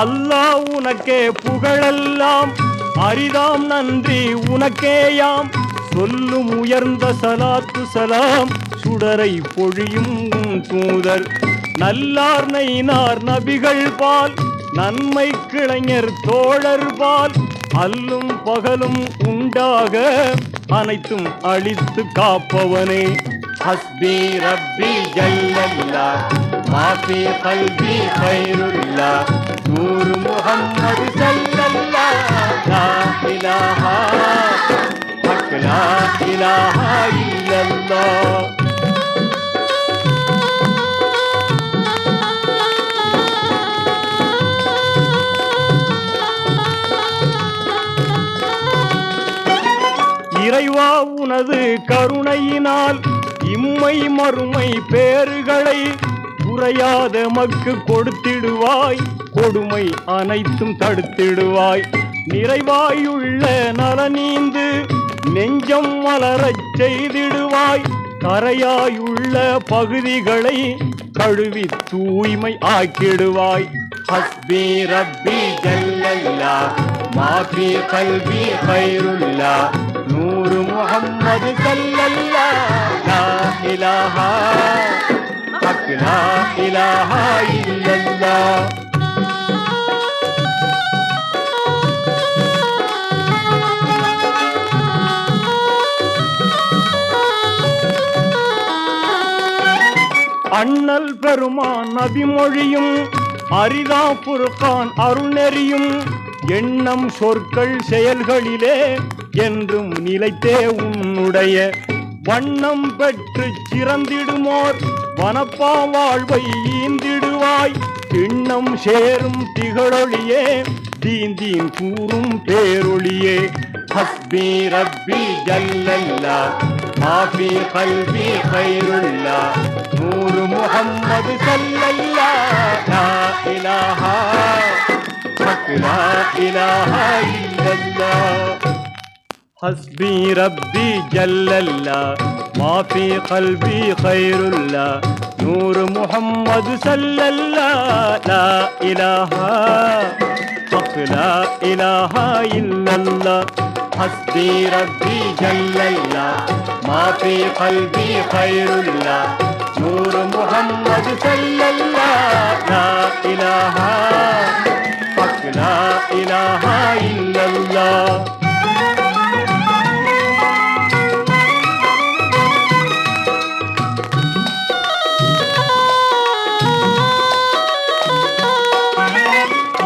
அல்லாஹ் உனக்கே புகழெல்லாம். அரிதாம் நன்றி உனக்கேயாம். சொல்லும் உயர்ந்த சலாத்து சலாம். சுடரை பொழியும் தூதர். நல்லார் நைனார் நபிகள் பால். நன்மை கிளைஞர் தோழர் பால். அல்லும் பகலும் உண்டாக அனைத்தும் அழித்து காப்பவனே. ஹஸ்பி ரப்பி ஜல்லல்லா. மாஃபி கல்வி பைருல்லா நூறு முஹம்மது ஸல்லல்லா லா இலாஹா ஹக் லா இலாஹா இல்லல்லாஹ் இறைவா உனது கருணையினால் இம்மை மறுமை பேறுகளை குறையாத மக்கு கொடுத்திடுவாய். கொடுமை அனைத்தும் தடுத்திடுவாய். நிறைவாயுள்ள நலனீந்து நெஞ்சம் மலரச் செய்திடுவாய். கரையாயுள்ள பகுதிகளை கழுவி தூய்மை ஆக்கிடுவாய். ஹஸ்பி ரப்பி ஜல்லல்லா மாபி கல்வி பைருல்லா நூறு முகம்மது கல்லல்லா இலாஹா இலாஹா இல்ல. அண்ணல் பெருமான் நபிமொழியும் அரிதா புருக்கான் அருள்நெறியும் எண்ணம் சொற்கள் செயல்களிலே என்றும் நிலைத்தே உன்னுடைய வண்ணம் பெற்று சிறந்திடுமோர். வனப்பா வாழ்வை ஈந்திடுவாய். எண்ணம் சேரும் திகழொளியே தீந்தீன் கூறும் பேரொளியே. ஹஸ்பி ரப்பி ஜல்லல்லா. ما في قلبي خير لا نور محمد صلى الله لا إله لا إله إلا الله. حسبي ربي جل الله. ما في قلبي خير الله نور محمد صلى الله لا إله حق لا إله إلا الله. حسبي ربي جل الله ما في قلبي خير الله نور محمد صلى الله لا إله حق لا إله إلا الله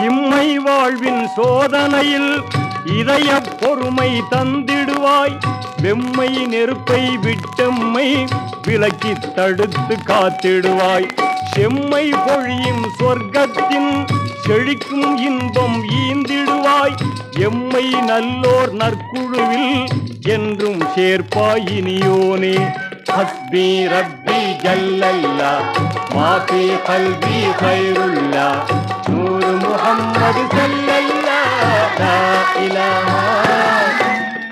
இம்மை வாழ்வின் சோதனையில் இதய பொறுமை தந்திடுவாய். வெம்மை நெருப்பை விட்டம்மை விலக்கி தடுத்து காத்திடுவாய். செம்மை பொழியும் சொர்க்கத்தின் செழிக்கும் இன்பம் ஈந்திடுவாய். எம்மை நல்லோர் நற்குழுவில் என்றும் சேர்ப்பாய் இனியோனே. ஹஸ்பி ரப்பி ஜல்லல்லா மாஃபி கல்வி கைருல்லா நூறு முகம்மது செல்லல்லா. ஸல்லல்லா லா இலாஹா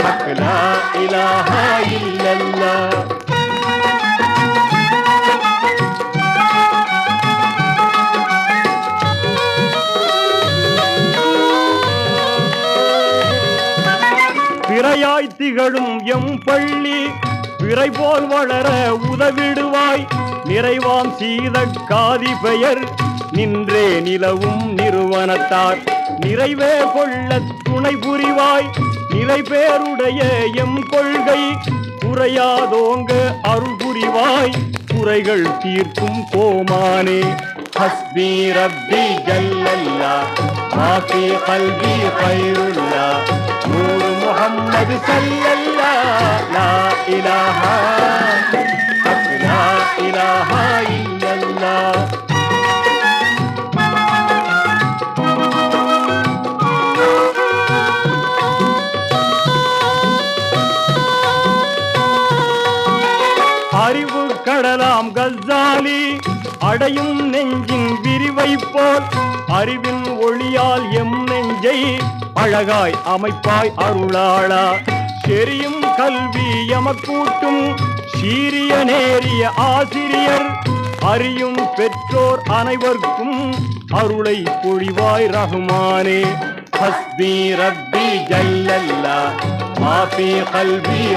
ஹக் லா இலாஹா இல்லல்லாஹ் பிறையாய் திகழும் எம் பள்ளி பிறை போல் வளர உதவிடுவாய். நிறைவாம் சீத காதி பெயர் நின்றே நிலவும் நிறுவனத்தார். நிறைவே கொள்ள துணை புரிவாய். நிறை பேருடைய எம் கொள்கை குறையாதோங்க அருள் புரிவாய். குறைகள் தீர்க்கும் கோமானே ஹஸ்பி ரப்பி ஜல்லல்லா மாஃபி கல்வி பைருல்லா நூறு முகம்மது சல்லல்லா லா இலாஹா இலாஹா இல்லல்லா. கடலாம் அடையும் நெஞ்சின் விரிவை போல் அறிவின் ஒளியால் எம் நெஞ்சை அழகாய் அமைப்பாய் அருளாளா. தெரியும் கல்வி எமக்கூட்டும் சீரிய நேரிய ஆசிரியர் அறியும் பெற்றோர் அனைவருக்கும் அருளை பொழிவாய் ரகுமானே. ஹஸ்பி ரப்பி ஜல்லல்லா மாபி கல்வி